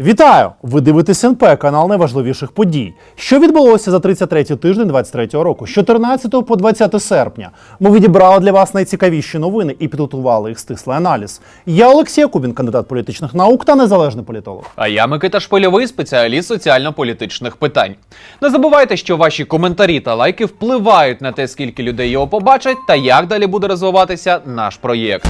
Вітаю! Ви дивитесь НП, канал найважливіших подій. Що відбулося за 33-й тиждень 23-го року, з 14 по 20 серпня. Ми відібрали для вас найцікавіші новини і підготували їх стислий аналіз. Я Олексій Кубін, кандидат політичних наук та незалежний політолог. А я Микита Шпильовий, спеціаліст соціально-політичних питань. Не забувайте, що ваші коментарі та лайки впливають на те, скільки людей його побачать та як далі буде розвиватися наш проєкт.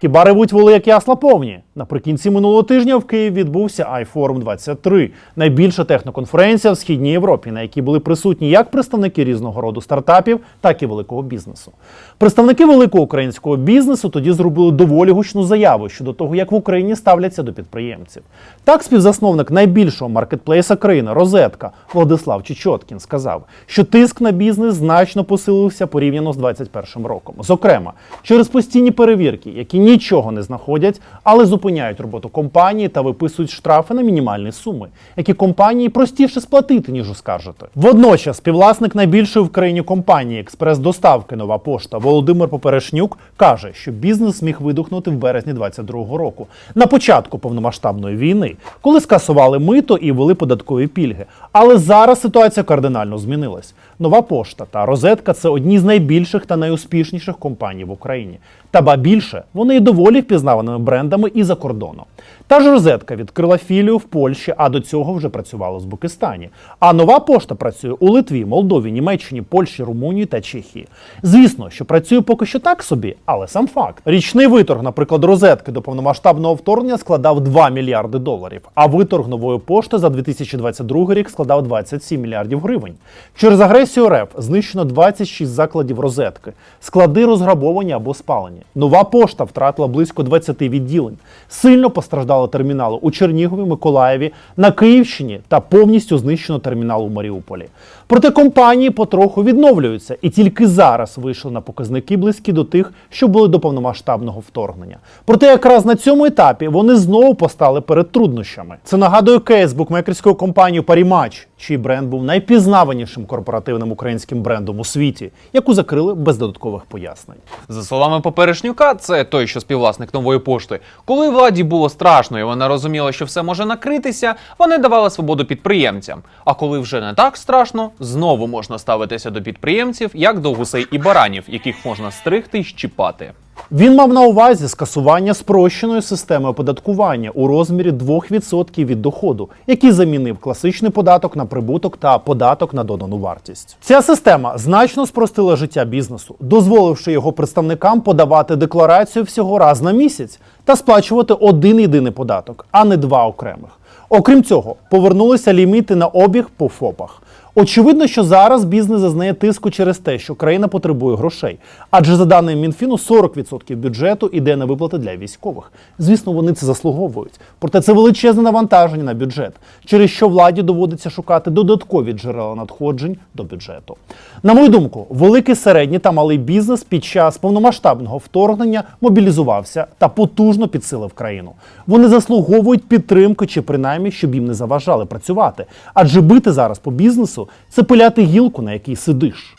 Хіба ревуть воли, як ясла повні? Наприкінці минулого тижня в Києві відбувся iForum 23 найбільша техноконференція в східній Європі, на якій були присутні як представники різного роду стартапів, так і великого бізнесу. Представники великого українського бізнесу тоді зробили доволі гучну заяву щодо того, як в Україні ставляться до підприємців. Так, співзасновник найбільшого маркетплейса країни Розетка Владислав Чечоткін сказав, що тиск на бізнес значно посилився порівняно з 2021 роком. Зокрема, через постійні перевірки, які нічого не знаходять, але зупиняють роботу компанії та виписують штрафи на мінімальні суми, які компанії простіше сплатити, ніж оскаржити. Водночас, співвласник найбільшої в країні компанії експрес-доставки Нова пошта Володимир Поперешнюк каже, що бізнес міг видухнути в березні 2022 року на початку повномасштабної війни, коли скасували мито і ввели податкові пільги. Але зараз ситуація кардинально змінилась. Нова пошта та розетка це одні з найбільших та найуспішніших компаній в Україні. Та ба більше вони доволі впізнаваними брендами і за кордоном. Та ж розетка відкрила філію в Польщі, а до цього вже працювала в Узбекистані. А нова пошта працює у Литві, Молдові, Німеччині, Польщі, Румунії та Чехії. Звісно, що працює поки що так собі, але сам факт. Річний виторг, наприклад, розетки до повномасштабного вторгнення складав 2 мільярди доларів, а виторг нової пошти за 2022 рік складав 27 мільярдів гривень. Через агресію РФ знищено 26 закладів розетки, склади розграбовані або спалені. Нова пошта втратила близько 20 відділень. Сильно постраждали термінали у Чернігові, Миколаєві, на Київщині та повністю знищено термінал у Маріуполі. Проте компанії потроху відновлюються і тільки зараз вийшли на показники близькі до тих, що були до повномасштабного вторгнення. Проте якраз на цьому етапі вони знову постали перед труднощами. Це нагадує кейс букмекерської компанії Парімач, чий бренд був найпізнаванішим корпоративним українським брендом у світі, яку закрили без додаткових пояснень. За словами Поперешнюка, це той, що співвласник нової пошти. Коли владі було страшно і вона розуміла, що все може накритися, вони давали свободу підприємцям. А коли вже не так страшно, знову можна ставитися до підприємців як до гусей і баранів, яких можна стригти й щіпати. Він мав на увазі скасування спрощеної системи оподаткування у розмірі 2% від доходу, який замінив класичний податок на прибуток та податок на додану вартість. Ця система значно спростила життя бізнесу, дозволивши його представникам подавати декларацію всього раз на місяць та сплачувати один єдиний податок, а не два окремих. Окрім цього, повернулися ліміти на обіг по ФОПах. Очевидно, що зараз бізнес зазнає тиску через те, що країна потребує грошей. Адже за даними Мінфіну, 40% бюджету іде на виплати для військових. Звісно, вони це заслуговують. Проте це величезне навантаження на бюджет, через що владі доводиться шукати додаткові джерела надходжень до бюджету. На мою думку, великий середній та малий бізнес під час повномасштабного вторгнення мобілізувався та потужно підсилив країну. Вони заслуговують підтримки чи принаймні, щоб їм не заважали працювати. Адже бити зараз по бізнесу це пиляти гілку, на якій сидиш.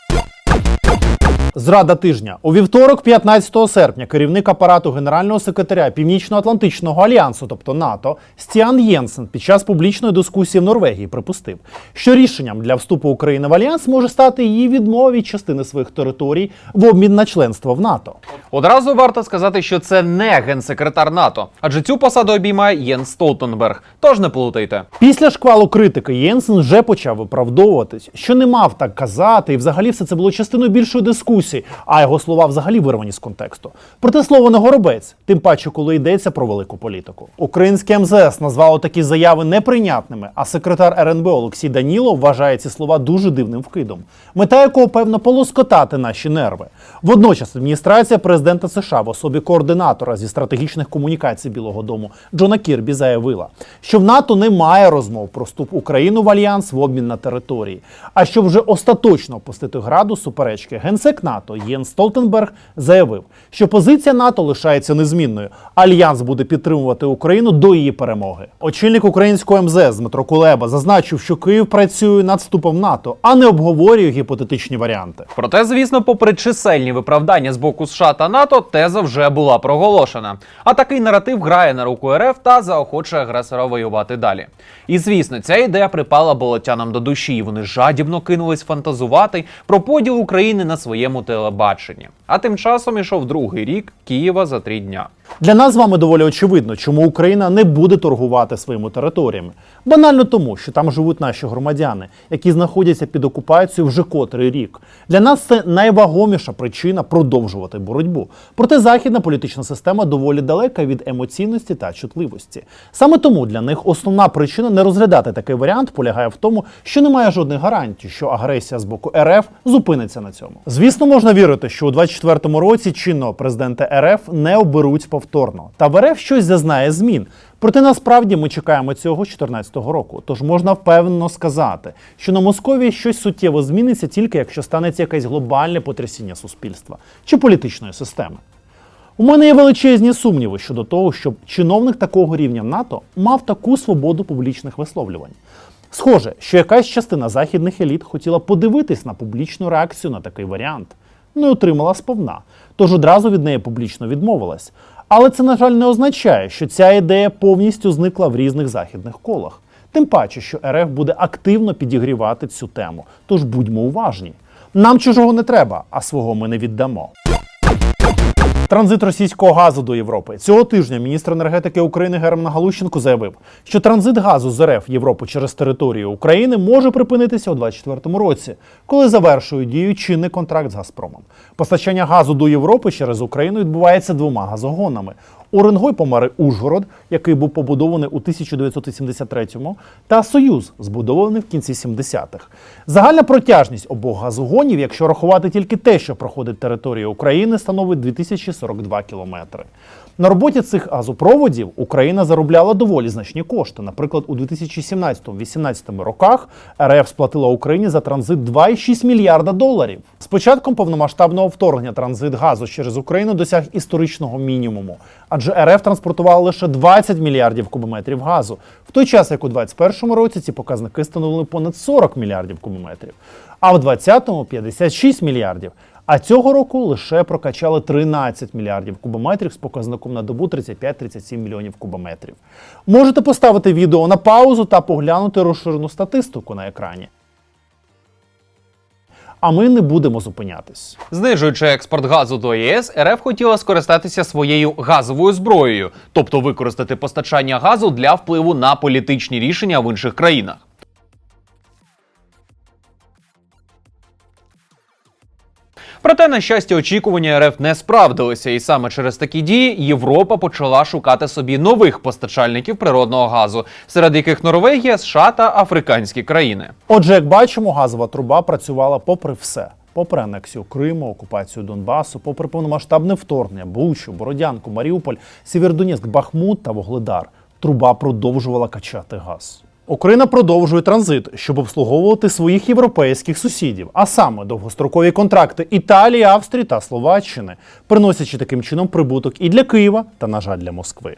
Зрада тижня у вівторок, 15 серпня, керівник апарату генерального секретаря Північно-Атлантичного альянсу, тобто НАТО, Стіан Єнсен, під час публічної дискусії в Норвегії припустив, що рішенням для вступу України в альянс може стати її відмова від частини своїх територій в обмін на членство в НАТО. Одразу варто сказати, що це не генсекретар НАТО, адже цю посаду обіймає Єн Столтенберг. Тож не плутайте. Після шквалу критики Єнсен вже почав виправдовуватись, що не мав так казати, і взагалі все це було частиною більшої дискусії, а його слова взагалі вирвані з контексту. Проте слово не горобець, тим паче, коли йдеться про велику політику. Українське МЗС назвало такі заяви неприйнятними, а секретар РНБ Олексій Данілов вважає ці слова дуже дивним вкидом, мета якого певно полоскотати наші нерви. Водночас адміністрація президента США в особі координатора зі стратегічних комунікацій Білого Дому Джона Кірбі заявила, що в НАТО немає розмов про вступ України в альянс в обмін на території. А щоб вже остаточно опустити градус суперечки, генсек НАТО Єн Столтенберг заявив, що позиція НАТО лишається незмінною. Альянс буде підтримувати Україну до її перемоги. Очільник українського МЗС Дмитро Кулеба зазначив, що Київ працює над вступом НАТО, а не обговорює гіпотетичні варіанти. Проте, звісно, попри чисельні виправдання з боку США та НАТО, теза вже була проголошена. А такий наратив грає на руку РФ та заохочує агресора воювати далі. І звісно, ця ідея припала болотянам до душі. і Вони жадібно кинулись фантазувати про поділ України на своєму телебаченні. А тим часом ішов другий рік Києва за три дня. Для нас з вами доволі очевидно, чому Україна не буде торгувати своїми територіями. Банально тому, що там живуть наші громадяни, які знаходяться під окупацією вже котрий рік. Для нас це найвагоміша причина продовжувати боротьбу. Проте західна політична система доволі далека від емоційності та чутливості. Саме тому для них основна причина не розглядати такий варіант полягає в тому, що немає жодних гарантій, що агресія з боку РФ зупиниться на цьому. Звісно, можна вірити, що у 24-му році чинного президента РФ не оберуть повторно, та в РФ щось зазнає змін. Проте насправді ми чекаємо цього з 2014 року. Тож можна впевнено сказати, що на Московії щось суттєво зміниться тільки якщо станеться якесь глобальне потрясіння суспільства чи політичної системи. У мене є величезні сумніви щодо того, щоб чиновник такого рівня в НАТО мав таку свободу публічних висловлювань. Схоже, що якась частина західних еліт хотіла подивитись на публічну реакцію на такий варіант, ну і отримала сповна, тож одразу від неї публічно відмовилась. Але це, на жаль, не означає, що ця ідея повністю зникла в різних західних колах. Тим паче, що РФ буде активно підігрівати цю тему. Тож будьмо уважні. Нам чужого не треба, а свого ми не віддамо. Транзит російського газу до Європи цього тижня міністр енергетики України Герман Галущенко заявив, що транзит газу з РФ Європи через територію України може припинитися у 2024 році, коли завершує дію чинний контракт з Газпромом. Постачання газу до Європи через Україну відбувається двома газогонами. Уренгой помари Ужгород, який був побудований у 1973-му, та Союз, збудований в кінці 70-х. Загальна протяжність обох газогонів, якщо рахувати тільки те, що проходить територію України, становить 2042 кілометри. На роботі цих газопроводів Україна заробляла доволі значні кошти. Наприклад, у 2017-2018 роках РФ сплатила Україні за транзит 2,6 мільярда доларів. З початком повномасштабного вторгнення транзит газу через Україну досяг історичного мінімуму, адже РФ транспортувала лише 20 мільярдів кубометрів газу, в той час як у 2021 році ці показники становили понад 40 мільярдів кубометрів, а в 2020-му 56 мільярдів. А цього року лише прокачали 13 мільярдів кубометрів з показником на добу 35-37 мільйонів кубометрів. Можете поставити відео на паузу та поглянути розширену статистику на екрані. А ми не будемо зупинятись. Знижуючи експорт газу до ЄС, РФ хотіла скористатися своєю газовою зброєю, тобто використати постачання газу для впливу на політичні рішення в інших країнах. Проте, на щастя, очікування РФ не справдилися, і саме через такі дії Європа почала шукати собі нових постачальників природного газу, серед яких Норвегія, США та африканські країни. Отже, як бачимо, газова труба працювала попри все. Попри анексію Криму, окупацію Донбасу, попри повномасштабне вторгнення, Бучу, Бородянку, Маріуполь, Сєвєродонецьк, Бахмут та Вогледар, труба продовжувала качати газ. Україна продовжує транзит, щоб обслуговувати своїх європейських сусідів, а саме довгострокові контракти Італії, Австрії та Словаччини, приносячи таким чином прибуток і для Києва та, на жаль, для Москви.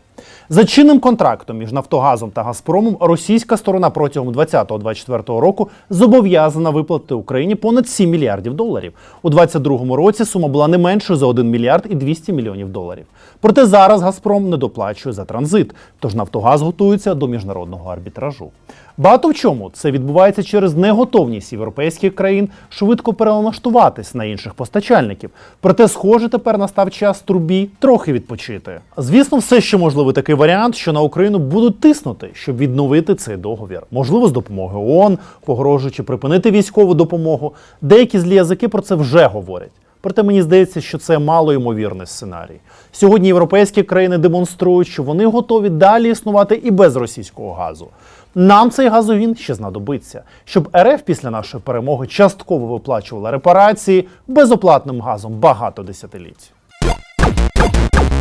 За чинним контрактом між Нафтогазом та Газпромом російська сторона протягом 2020-2024 року зобов'язана виплатити Україні понад 7 мільярдів доларів. У 2022 році сума була не меншою за 1 мільярд і 200 мільйонів доларів. Проте зараз Газпром не доплачує за транзит, тож Нафтогаз готується до міжнародного арбітражу. Багато в чому це відбувається через неготовність європейських країн швидко перелаштуватись на інших постачальників. Проте, схоже, тепер настав час трубі трохи відпочити. Звісно, все ще можливий такий варіант, що на Україну будуть тиснути, щоб відновити цей договір. Можливо, з допомоги ООН, погрожуючи припинити військову допомогу. Деякі злі язики про це вже говорять. Проте мені здається, що це малоймовірний сценарій. Сьогодні європейські країни демонструють, що вони готові далі існувати і без російського газу. Нам цей газовін ще знадобиться, щоб РФ після нашої перемоги частково виплачувала репарації безоплатним газом багато десятиліть.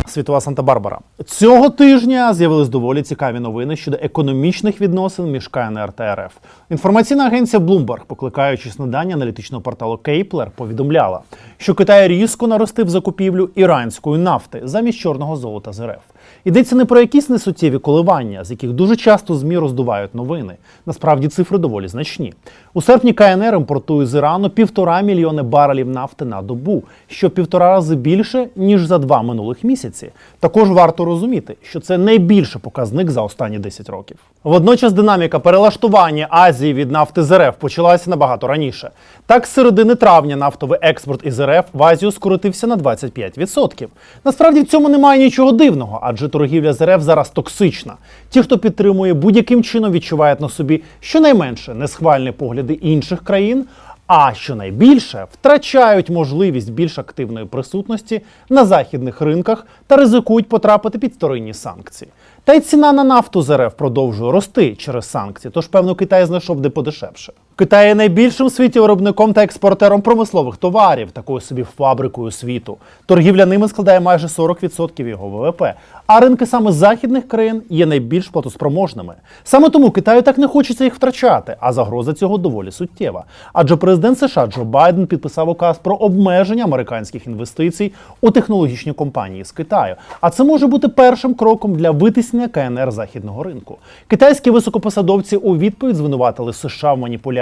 світова Санта-Барбара. Цього тижня з'явились доволі цікаві новини щодо економічних відносин між КНР та РФ. Інформаційна агенція Bloomberg, покликаючись на дані аналітичного порталу Кейплер, повідомляла, що Китай різко наростив закупівлю іранської нафти замість чорного золота з РФ. Йдеться не про якісь несуттєві коливання, з яких дуже часто ЗМІ роздувають новини. Насправді цифри доволі значні. У серпні КНР імпортує з Ірану півтора мільйони барелів нафти на добу, що півтора рази більше ніж за два минулих місяці. Також варто розуміти, що це найбільший показник за останні 10 років. Водночас динаміка перелаштування Азії від нафти з РФ почалася набагато раніше. Так, з середини травня нафтовий експорт із РФ в Азію скоротився на 25%. Насправді в цьому немає нічого дивного, адже торгівля з РФ зараз токсична. Ті, хто підтримує будь-яким чином, відчувають на собі щонайменше несхвальні погляди інших країн. А щонайбільше втрачають можливість більш активної присутності на західних ринках та ризикують потрапити під вторинні санкції. Та й ціна на нафту з РФ продовжує рости через санкції, тож певно Китай знайшов де подешевше. Китай є найбільшим в світі виробником та експортером промислових товарів, такою собі фабрикою світу. Торгівля ними складає майже 40% його ВВП. А ринки саме західних країн є найбільш платоспроможними. Саме тому Китаю так не хочеться їх втрачати, а загроза цього доволі суттєва. Адже президент США Джо Байден підписав указ про обмеження американських інвестицій у технологічні компанії з Китаю. А це може бути першим кроком для витиснення КНР західного ринку. Китайські високопосадовці у відповідь звинуватили США в маніпуляції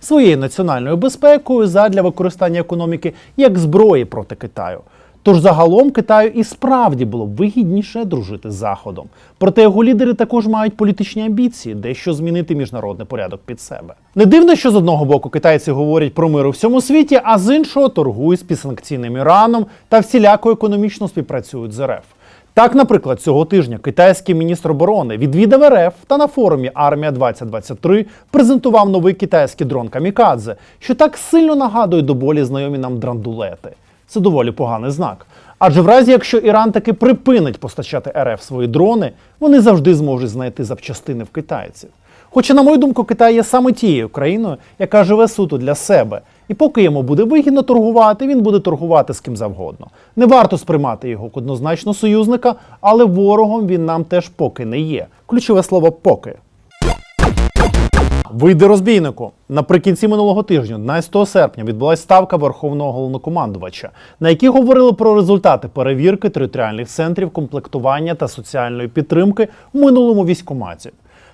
своєю національною безпекою задля використання економіки як зброї проти Китаю. Тож загалом Китаю і справді було б вигідніше дружити з Заходом. Проте його лідери також мають політичні амбіції, дещо змінити міжнародний порядок під себе. Не дивно, що з одного боку китайці говорять про мир у всьому світі, а з іншого торгують з підсанкційним Іраном та всіляко економічно співпрацюють з РФ. Так, наприклад, цього тижня китайський міністр оборони відвідав РФ та на форумі Армія 2023 презентував новий китайський дрон Камікадзе, що так сильно нагадує до болі знайомі нам драндулети. Це доволі поганий знак. Адже в разі, якщо Іран таки припинить постачати РФ свої дрони, вони завжди зможуть знайти запчастини в китайців. Хоча, на мою думку, Китай є саме тією країною, яка живе суто для себе. І поки йому буде вигідно торгувати, він буде торгувати з ким завгодно. Не варто сприймати його однозначно союзника, але ворогом він нам теж поки не є. Ключове слово поки. Вийде розбійнику. Наприкінці минулого тижня, 11 серпня, відбулася ставка Верховного головнокомандувача, на якій говорили про результати перевірки територіальних центрів комплектування та соціальної підтримки в минулому військкоматі.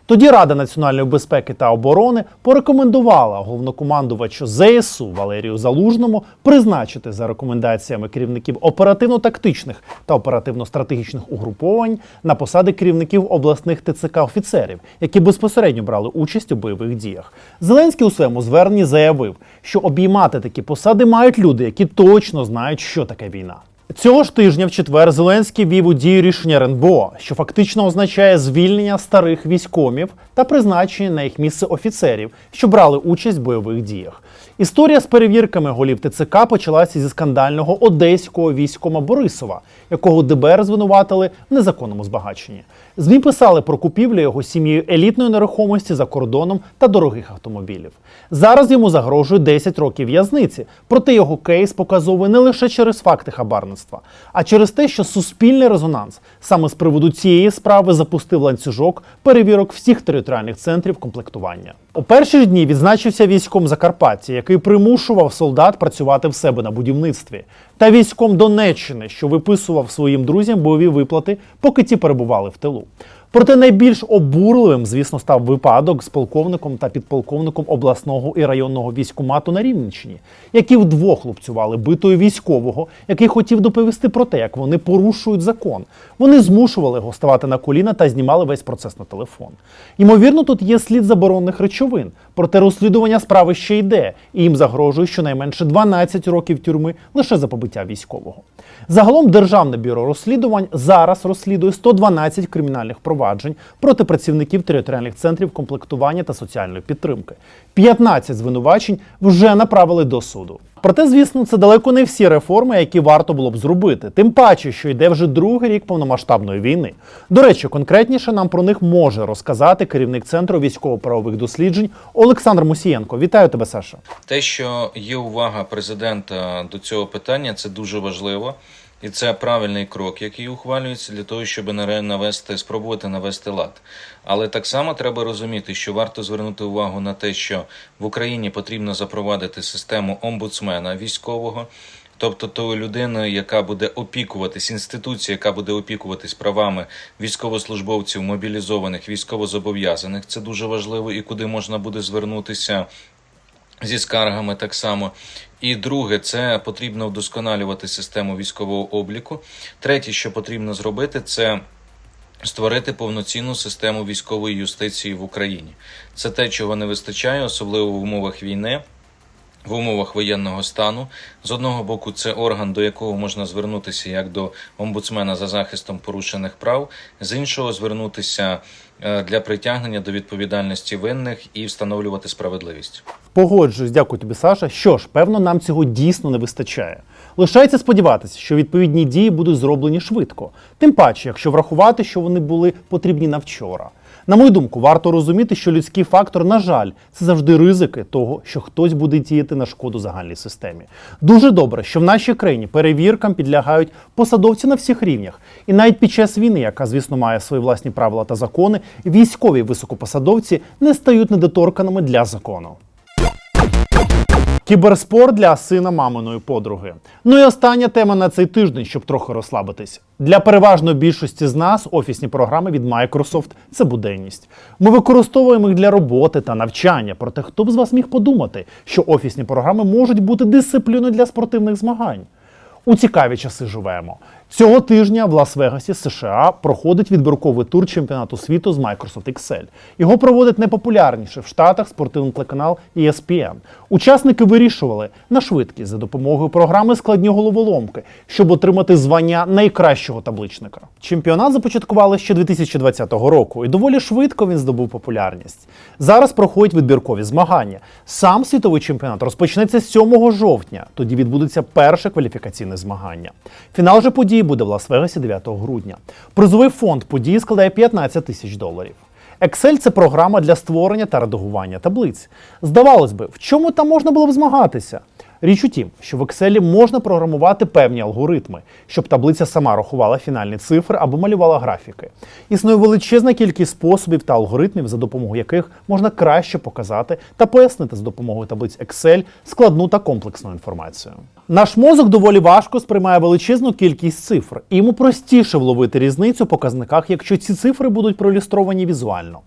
Тоді Рада національної безпеки та оборони порекомендувала головнокомандувачу ЗСУ Валерію Залужному призначити за рекомендаціями керівників оперативно-тактичних та оперативно-стратегічних угруповань на посади керівників обласних ТЦК офіцерів, які безпосередньо брали участь у бойових діях. Зеленський у своєму зверненні заявив, що обіймати такі посади мають люди, які точно знають, що таке війна. Цього ж тижня в четвер Зеленський вів у дію рішення РНБО, що фактично означає звільнення старих військомів та призначення на їх місце офіцерів, що брали участь в бойових діях. Історія з перевірками голів ТЦК почалася зі скандального одеського військома Борисова, якого ДБР звинуватили в незаконному збагаченні. ЗМІ писали про купівлю його сім'єю елітної нерухомості за кордоном та дорогих автомобілів. Зараз йому загрожує 10 років в'язниці, проте його кейс показовує не лише через факти хабарництва, а через те, що суспільний резонанс саме з приводу цієї справи запустив ланцюжок перевірок всіх територіальних центрів комплектування. У перші ж дні відзначився військом Закарпаття, який примушував солдат працювати в себе на будівництві, та військом Донеччини, що виписував своїм друзям бойові виплати, поки ті перебували в тилу. Проте найбільш обурливим, звісно, став випадок з полковником та підполковником обласного і районного військкомату на Рівненщині, які вдвох лупцювали битою військового, який хотів доповісти про те, як вони порушують закон. Вони змушували його ставати на коліна та знімали весь процес на телефон. Ймовірно, тут є слід заборонених речовин, проте розслідування справи ще йде, і їм загрожує щонайменше 12 років тюрми лише за побиття військового. Загалом Державне бюро розслідувань зараз розслідує 112 кримінальних проваджень проти працівників територіальних центрів комплектування та соціальної підтримки. 15 звинувачень вже направили до суду. Проте, звісно, це далеко не всі реформи, які варто було б зробити. Тим паче, що йде вже другий рік повномасштабної війни. До речі, конкретніше нам про них може розказати керівник центру військово-правових досліджень Олександр Мусієнко. Вітаю тебе, Саша. Те, що є увага президента до цього питання, це дуже важливо. І це правильний крок, який ухвалюється для того, щоб навести, спробувати навести лад. Але так само треба розуміти, що варто звернути увагу на те, що в Україні потрібно запровадити систему омбудсмена військового. Тобто тою людиною, яка буде опікуватись, інституція, яка буде опікуватись правами військовослужбовців, мобілізованих, військовозобов'язаних, це дуже важливо, і куди можна буде звернутися зі скаргами так само. І друге, це потрібно вдосконалювати систему військового обліку. Третє, що потрібно зробити, це створити повноцінну систему військової юстиції в Україні. Це те, чого не вистачає, особливо в умовах війни. В умовах воєнного стану з одного боку, це орган, до якого можна звернутися як до омбудсмена за захистом порушених прав, з іншого звернутися е, для притягнення до відповідальності винних і встановлювати справедливість. Погоджуюсь, дякую тобі, Саша. Що ж, певно, нам цього дійсно не вистачає. Лишається сподіватися, що відповідні дії будуть зроблені швидко. Тим паче, якщо врахувати, що вони були потрібні на вчора. На мою думку, варто розуміти, що людський фактор, на жаль, це завжди ризики того, що хтось буде діяти на шкоду загальній системі. Дуже добре, що в нашій країні перевіркам підлягають посадовці на всіх рівнях, і навіть під час війни, яка, звісно, має свої власні правила та закони, військові високопосадовці не стають недоторканими для закону. Кіберспорт для сина маминої подруги. Ну і остання тема на цей тиждень, щоб трохи розслабитись. Для переважної більшості з нас офісні програми від Microsoft – це буденність. Ми використовуємо їх для роботи та навчання. Проте хто б з вас міг подумати, що офісні програми можуть бути дисципліною для спортивних змагань? У цікаві часи живемо. Цього тижня в Лас-Вегасі, США, проходить відбірковий тур чемпіонату світу з Microsoft Excel. Його проводить найпопулярніший в Штатах спортивний телеканал ESPN. Учасники вирішували на швидкість за допомогою програми складні головоломки, щоб отримати звання найкращого табличника. Чемпіонат започаткували ще 2020 року, і доволі швидко він здобув популярність. Зараз проходять відбіркові змагання. Сам світовий чемпіонат розпочнеться 7 жовтня. Тоді відбудеться перше кваліфікаційне змагання. Фінал же події буде в Лас-Вегасі 9 грудня. Призовий фонд події складає 15 тисяч доларів. Excel – це програма для створення та редагування таблиць. Здавалось би, в чому там можна було б змагатися? Річ у тім, що в Excel можна програмувати певні алгоритми, щоб таблиця сама рахувала фінальні цифри або малювала графіки. Існує величезна кількість способів та алгоритмів, за допомогою яких можна краще показати та пояснити з допомогою таблиць Excel складну та комплексну інформацію. Наш мозок доволі важко сприймає величезну кількість цифр, і йому простіше вловити різницю в показниках, якщо ці цифри будуть проілюстровані візуально.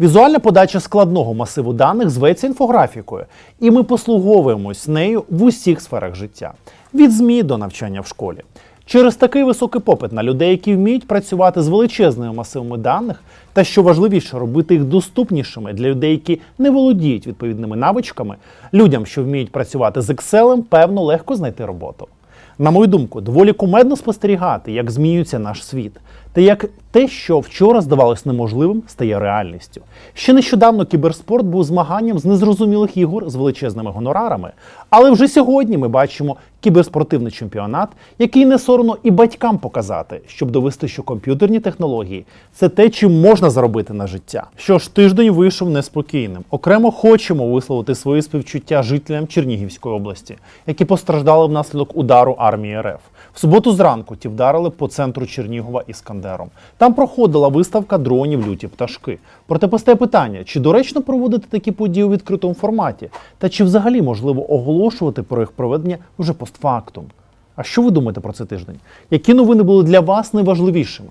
Візуальна подача складного масиву даних зветься інфографікою, і ми послуговуємось нею в усіх сферах життя від ЗМІ до навчання в школі. Через такий високий попит на людей, які вміють працювати з величезними масивами даних, та що важливіше, робити їх доступнішими для людей, які не володіють відповідними навичками, людям, що вміють працювати з Excel, певно, легко знайти роботу. На мою думку, доволі кумедно спостерігати, як змінюється наш світ, та як те, що вчора здавалось неможливим, стає реальністю. Ще нещодавно кіберспорт був змаганням з незрозумілих ігор з величезними гонорарами. Але вже сьогодні ми бачимо кіберспортивний чемпіонат, який не соромно і батькам показати, щоб довести, що комп'ютерні технології це те, чим можна заробити на життя. Що ж, тиждень вийшов неспокійним. Окремо хочемо висловити свої співчуття жителям Чернігівської області, які постраждали внаслідок удару армії РФ. В суботу зранку ті вдарили по центру Чернігова Іскандером. Там проходила виставка дронів люті пташки. Проте постає питання, чи доречно проводити такі події у відкритому форматі, та чи взагалі можливо оголошувати про їх проведення вже постфактум. А що ви думаєте про цей тиждень? Які новини були для вас найважливішими?